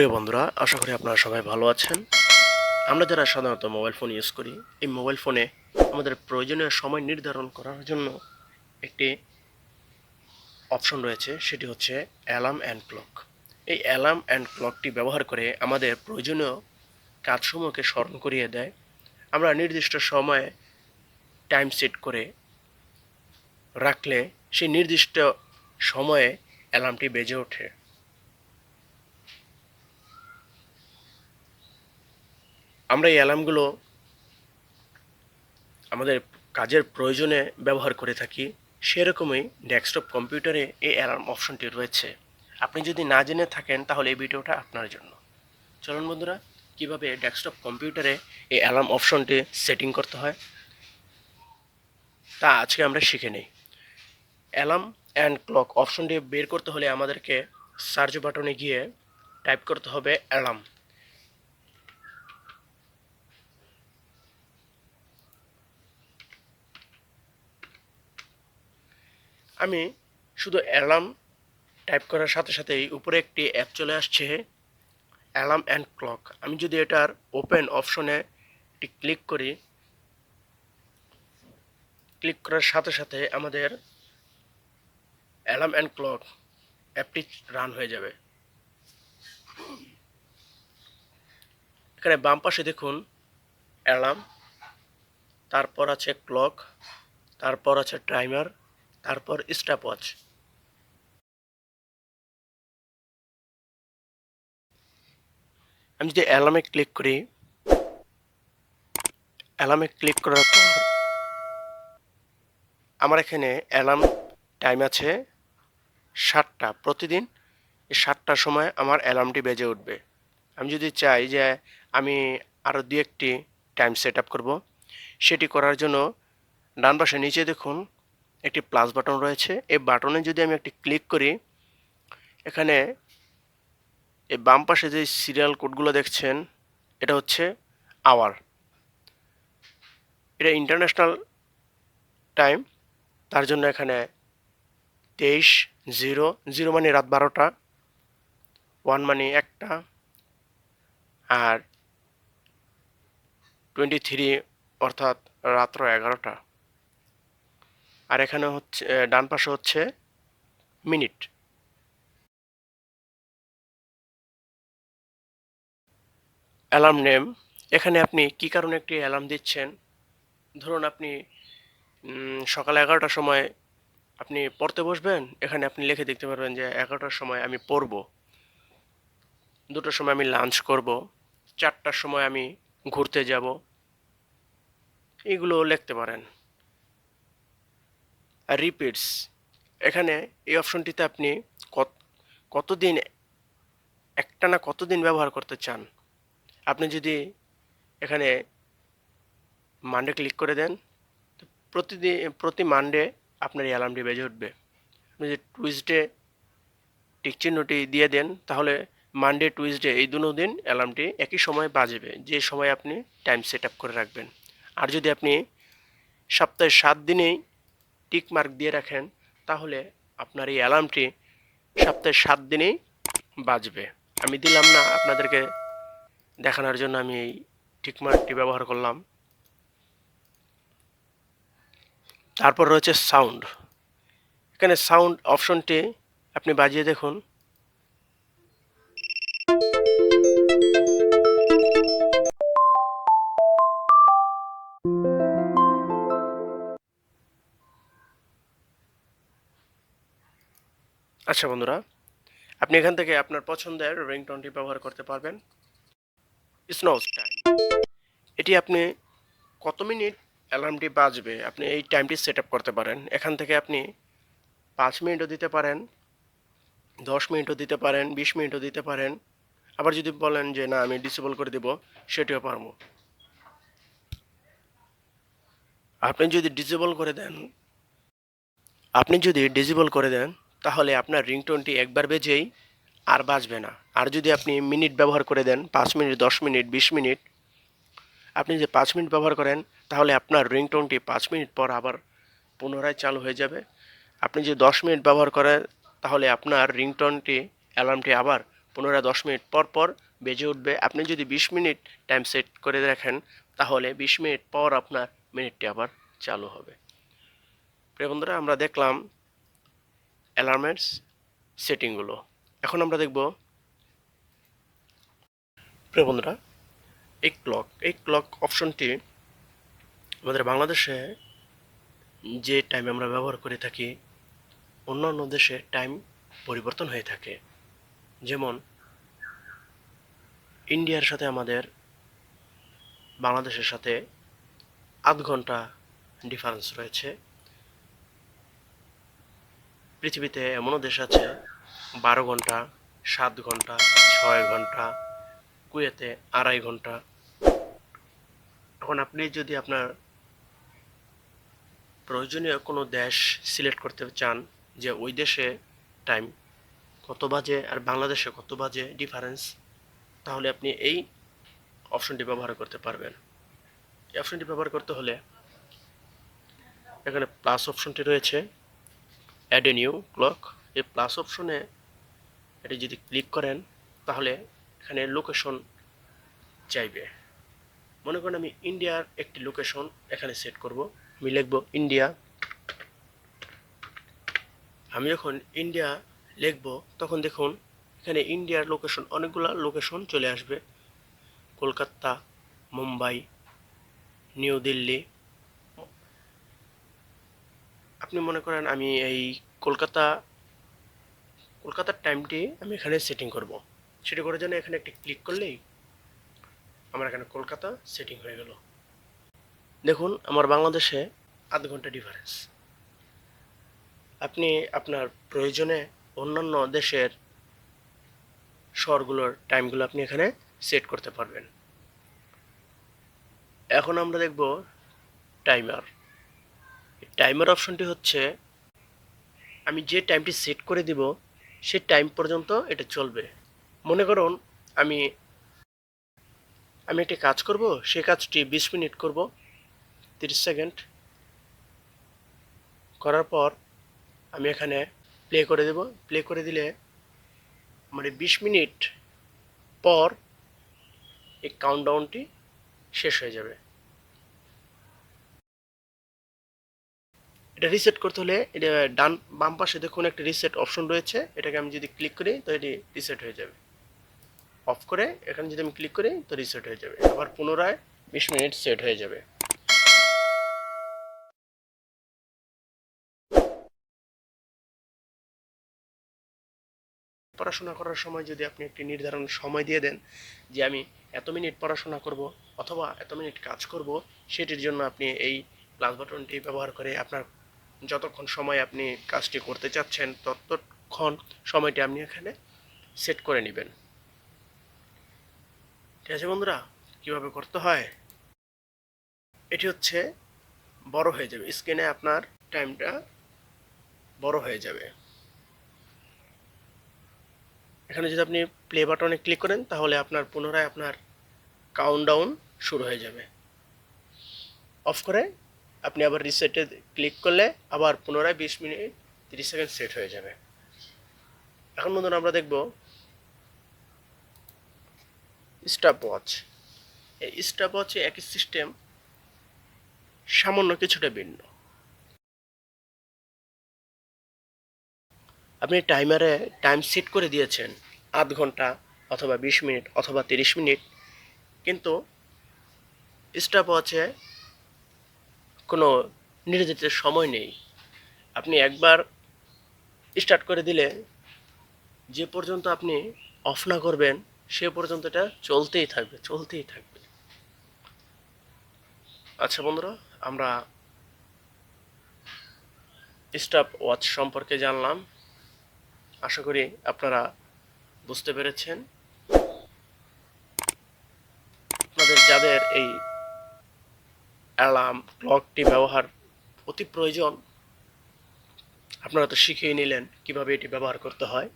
প্রিয় বন্ধুরা, আশা করি আপনারা সবাই ভালো আছেন। আমরা যারা সাধারণত মোবাইল ফোন ইউজ করি, এই মোবাইল ফোনে আমাদের প্রয়োজনীয় সময় নির্ধারণ করার জন্য একটি অপশন রয়েছে, সেটি হচ্ছে অ্যালার্ম অ্যান্ড ক্লক এই অ্যালার্ম অ্যান্ড ক্লকটি ব্যবহার করে আমাদের প্রয়োজনীয় কাজসমূহকে স্মরণ করিয়ে দেয়। আমরা নির্দিষ্ট সময়ে টাইম সেট করে রাখলে সেই নির্দিষ্ট সময়ে অ্যালার্মটি বেজে ওঠে। আমরা এই অ্যালার্মগুলো আমাদের কাজের প্রয়োজনে ব্যবহার করে থাকি, সেরকমই ডেস্কটপ কম্পিউটারে এই অ্যালার্ম অপশনটি রয়েছে। আপনি যদি না জেনে থাকেন, তাহলে এই ভিডিওটা আপনার জন্য। চলুন বন্ধুরা, কীভাবে ডেস্কটপ কম্পিউটারে এই অ্যালার্ম অপশনটি সেটিং করতে হয়, তা আজকে আমরা শিখে নিই। অ্যালার্ম অ্যান্ড ক্লক অপশনটি বের করতে হলে আমাদেরকে সার্চ বাটনে গিয়ে টাইপ করতে হবে অ্যালার্ম। আমি শুধু অ্যালার্ম টাইপ করার সাথে সাথেই উপরে একটি অ্যাপ চলে আসছে, অ্যালার্ম অ্যান্ড ক্লক। আমি যদি এটার ওপেন অপশনে একটি ক্লিক করি, ক্লিক করার সাথে সাথে আমাদের অ্যালার্ম অ্যান্ড ক্লক অ্যাপটি রান হয়ে যাবে। এখানে বাম পাশে দেখুন, অ্যালার্ম, তারপর আছে ক্লক, তারপর আছে টাইমার তারপর স্টপ ওয়াচ আমি যদি অ্যালার্মে ক্লিক করি অ্যালার্মে ক্লিক করার পর আমার এখানে অ্যালার্ম টাইম আছে সাতটা। প্রতিদিন সাতটার সময় আমার অ্যালার্মটি বেজে উঠবে। আমি যদি চাই যে আমি আরও দু একটি টাইম সেট আপ করব, সেটি করার জন্য ডান পাশে নিচে দেখুন একটি প্লাস বাটন রয়েছে। এই বাটনে যদি আমি একটি ক্লিক করি, এখানে এই বাম পাশে যে সিরিয়াল কোডগুলো দেখছেন, এটা হচ্ছে আওয়ার এটা ইন্টারন্যাশনাল টাইম তার জন্য এখানে তেইশ জিরো জিরো মানে রাত বারোটা ওয়ান মানে একটা, আর টোয়েন্টি থ্রি অর্থাৎ রাত্র এগারোটা। আর এখানে হচ্ছে ডান পাশে হচ্ছে মিনিট। Alarm name. এখানে আপনি কি কারণে একটি অ্যালার্ম দিচ্ছেন? ধরুন আপনি সকাল এগারোটার সময় আপনি পড়তে বসবেন, এখানে আপনি লিখে দেখতে পারবেন যে এগারোটার সময় আমি পড়ব। দুটোর সময় আমি লাঞ্চ করব। চারটার সময় আমি ঘুরতে যাব। এগুলো লিখতে পারেন। রিপিটস এখানে এই অপশনটিতে আপনি কত, কতদিন একটানা কতদিন ব্যবহার করতে চান? আপনি যদি এখানে মানডে ক্লিক করে দেন প্রতিদিন, প্রতি মানডে আপনার এই অ্যালার্মটি বেজে উঠবে। আপনি যদি টুইসডে টিক চিহ্নটি দিয়ে দেন, তাহলে মানডে টুইসডে এই দুটো দিন অ্যালার্মটি একই সময় বাজবে, যে সময় আপনি টাইম সেট আপ করে রাখবেন। আর যদি আপনি সপ্তাহে সাত দিনেই টিক মার্ক দিয়ে রাখেন, তাহলে আপনার এই অ্যালার্মটি সপ্তাহে সাত দিনেই বাজবে। আমি দিলাম না, আপনাদেরকে দেখানোর জন্য আমি এই টিকমার্কটি ব্যবহার করলাম। তারপর রয়েছে সাউন্ড। এখানে সাউন্ড অপশনটি আপনি বাজিয়ে দেখুন। আচ্ছা বন্ধুরা, আপনি এখান থেকে আপনার পছন্দের রিংটোনটি ব্যবহার করতে পারবেন। স্নোজ টাইম এটি আপনি কত মিনিট অ্যালার্মটি বাজবে আপনি এই টাইমটি সেট আপ করতে পারেন। এখান থেকে আপনি পাঁচ মিনিটও দিতে পারেন, দশ মিনিটও দিতে পারেন, বিশ মিনিটও দিতে পারেন। আবার যদি বলেন যে, না, আমি ডিসেবল করে দেব, সেটিও পারব। আপনি যদি ডিসেবল করে দেন, আপনি যদি ডিসেবল করে দেন তাহলে আপনার রিংটোনটি একবার বেজেই আর বাজবে না। আর যদি আপনি মিনিট ব্যবহার করে দেন, পাঁচ মিনিট, দশ মিনিট, বিশ মিনিট, আপনি যে পাঁচ মিনিট ব্যবহার করেন, তাহলে আপনার রিংটোনটি পাঁচ মিনিট পর আবার পুনরায় চালু হয়ে যাবে। আপনি যে দশ মিনিট ব্যবহার করেন তাহলে আপনার রিংটোনটি, অ্যালার্মটি আবার পুনরায় দশ মিনিট পর পর বেজে উঠবে। আপনি যদি বিশ মিনিট টাইম সেট করে রাখেন, তাহলে বিশ মিনিট পর আপনার মিনিটটি আবার চালু হবে। প্রিয় বন্ধুরা, আমরা দেখলাম অ্যালার্মের সেটিংগুলো এখন আমরা দেখব প্রিয় বন্ধুরা, এই ক্লক এই ক্লক অপশনটি আমাদের বাংলাদেশে যে টাইম আমরা ব্যবহার করে থাকি, অন্যান্য দেশে টাইম পরিবর্তন হয়ে থাকে। যেমন ইন্ডিয়ার সাথে আমাদের, বাংলাদেশের সাথে আধ ঘণ্টা ডিফারেন্স রয়েছে। পৃথিবীতে এমনও দেশ আছে, বারো ঘণ্টা, সাত ঘণ্টা, ছয় ঘণ্টা, কুয়েতে আড়াই ঘণ্টা। এখন আপনি যদি আপনার প্রয়োজনীয় কোনো দেশ সিলেক্ট করতে চান যে ওই দেশে টাইম কত বাজে আর বাংলাদেশে কত বাজে ডিফারেন্স তাহলে আপনি এই অপশনটি ব্যবহার করতে পারবেন। এই অপশনটি ব্যবহার করতে হলে এখানে প্লাস অপশনটি রয়েছে। অ্যাড এ নিউ ক্লক এই প্লাস অপশনে এটি যদি ক্লিক করেন, তাহলে এখানে লোকেশন চাইবে। মনে করেন আমি ইন্ডিয়ার একটি লোকেশন এখানে সেট করব। আমি লিখব ইন্ডিয়া আমি যখন ইন্ডিয়া লিখব, তখন দেখুন, এখানে ইন্ডিয়ার লোকেশন অনেকগুলো লোকেশন চলে আসবে। কলকাতা, মুম্বাই, নিউ দিল্লি আপনি মনে করেন আমি এই কলকাতা, কলকাতার টাইমটি আমি এখানে সেটিং করব। সেটি করার জন্য এখানে একটি ক্লিক করলেই আমার এখানে কলকাতা সেটিং হয়ে গেল। দেখুন, আমার বাংলাদেশে আধ ঘণ্টা ডিফারেন্স আপনি আপনার প্রয়োজনে অন্যান্য দেশের শহরগুলোর টাইমগুলো আপনি এখানে সেট করতে পারবেন। এখন আমরা দেখব টাইমার টাইমার অপশনটি হচ্ছে, আমি যে টাইমটি সেট করে দিব, সেই টাইম পর্যন্ত এটা চলবে। মনে করুন, আমি আমি একটি কাজ করব, সেই কাজটি বিশ মিনিট করব, তিরিশ সেকেন্ড করার পর আমি এখানে প্লে করে দেব। প্লে করে দিলে মানে বিশ মিনিট পর এই কাউন্টডাউনটি শেষ হয়ে যাবে। এটা রিসেট করতে হলে এটা ডান বাম পাশে দেখুন একটা রিসেট অপশন রয়েছে। এটাকে আমি যদি ক্লিক করি, তো এটি রিসেট হয়ে যাবে। অফ করে এখানে যদি আমি ক্লিক করি, তো রিসেট হয়ে যাবে। আবার পুনরায় বিশ মিনিট সেট হয়ে যাবে। পড়াশোনা করার সময় যদি আপনি একটি নির্ধারণ সময় দিয়ে দেন, যে আমি এত মিনিট পড়াশোনা করব অথবা এত মিনিট কাজ করব, সেটির জন্য আপনি এই প্লাস বাটনটি ব্যবহার করে আপনার যতক্ষণ সময় আপনি কাজটি করতে চাচ্ছেন, ততক্ষণ সময়টি আপনি এখানে সেট করে নেবেন। ঠিক আছে বন্ধুরা? কীভাবে করতে হয়? এটি হচ্ছে বড় হয়ে যাবে। স্ক্রিনে আপনার টাইমটা বড় হয়ে যাবে। এখানে যদি আপনি প্লে বাটনে ক্লিক করেন, তাহলে আপনার পুনরায় আপনার কাউন্টডাউন শুরু হয়ে যাবে। অফ করে আপনি আবার রিসেটে ক্লিক করলে আবার পুনরায় বিশ মিনিট, তিরিশ সেকেন্ড সেট হয়ে যাবে। এখন বন্ধুরা আমরা দেখব স্টপ ওয়াচ এই স্টপ ওয়াচে একই সিস্টেম সামান্য কিছুটা ভিন্ন। আপনি টাইমারে টাইম সেট করে দিয়েছেন আধ ঘণ্টা অথবা বিশ মিনিট অথবা তিরিশ মিনিট, কিন্তু স্টপ ওয়াচে কোনো নির্ধারিত সময় নেই। আপনি একবার স্টার্ট করে দিলে যে পর্যন্ত আপনি অফ না করবেন, সে পর্যন্ত এটা চলতেই থাকবে চলতেই থাকবে। আচ্ছা বন্ধুরা, আমরা স্টপ ওয়াচ সম্পর্কে জানলাম। আশা করি আপনারা বুঝতে পেরেছেন। আপনাদের যাদের এই অ্যালার্ম ক্লকটি ব্যবহার অতি প্রয়োজন। আপনারা তো শিখিয়ে নিলেন কীভাবে এটি ব্যবহার করতে হয়।